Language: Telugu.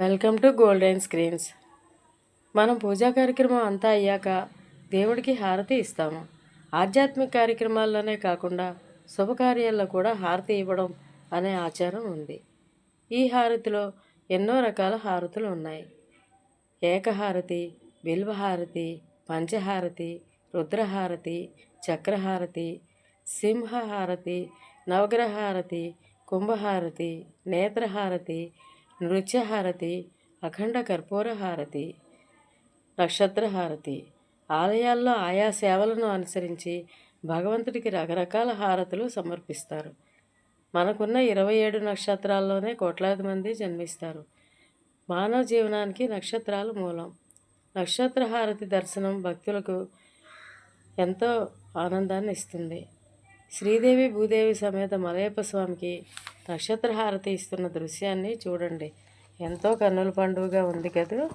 Welcome to golden screens. మనం పూజా కార్యక్రమం అంతా అయ్యాక దేవుడికి హారతి ఇస్తాము. ఆధ్యాత్మిక కార్యక్రమాల్లోనే కాకుండా శుభకార్యాల్లో కూడా హారతి ఇవ్వడం అనే ఆచారం ఉంది. ఈ హారతిలో ఎన్నో రకాల హారతులు ఉన్నాయి. ఏకహారతి బిల్వహారతి పంచహారతి రుద్రహారతి చక్రహారతి సింహహారతి నవగ్రహారతి కుంభహారతి నేత్రహారతి నృత్యహారతి అఖండ కర్పూర హారతి నక్షత్ర హారతి ఆలయాల్లో ఆయా సేవలను అనుసరించి భగవంతుడికి రకరకాల హారతులు సమర్పిస్తారు. మనకున్న ఇరవై ఏడు నక్షత్రాల్లోనే కోట్లాది మంది జన్మిస్తారు. మానవ జీవనానికి నక్షత్రాలు మూలం. నక్షత్ర హారతి దర్శనం భక్తులకు ఎంతో ఆనందాన్ని ఇస్తుంది. శ్రీదేవి భూదేవి సమేత మలయప్ప స్వామికి నక్షత్ర హారతి ఇస్తున్న దృశ్యాన్ని చూడండి. ఎంతో కన్నుల పండుగగా ఉంది కదా.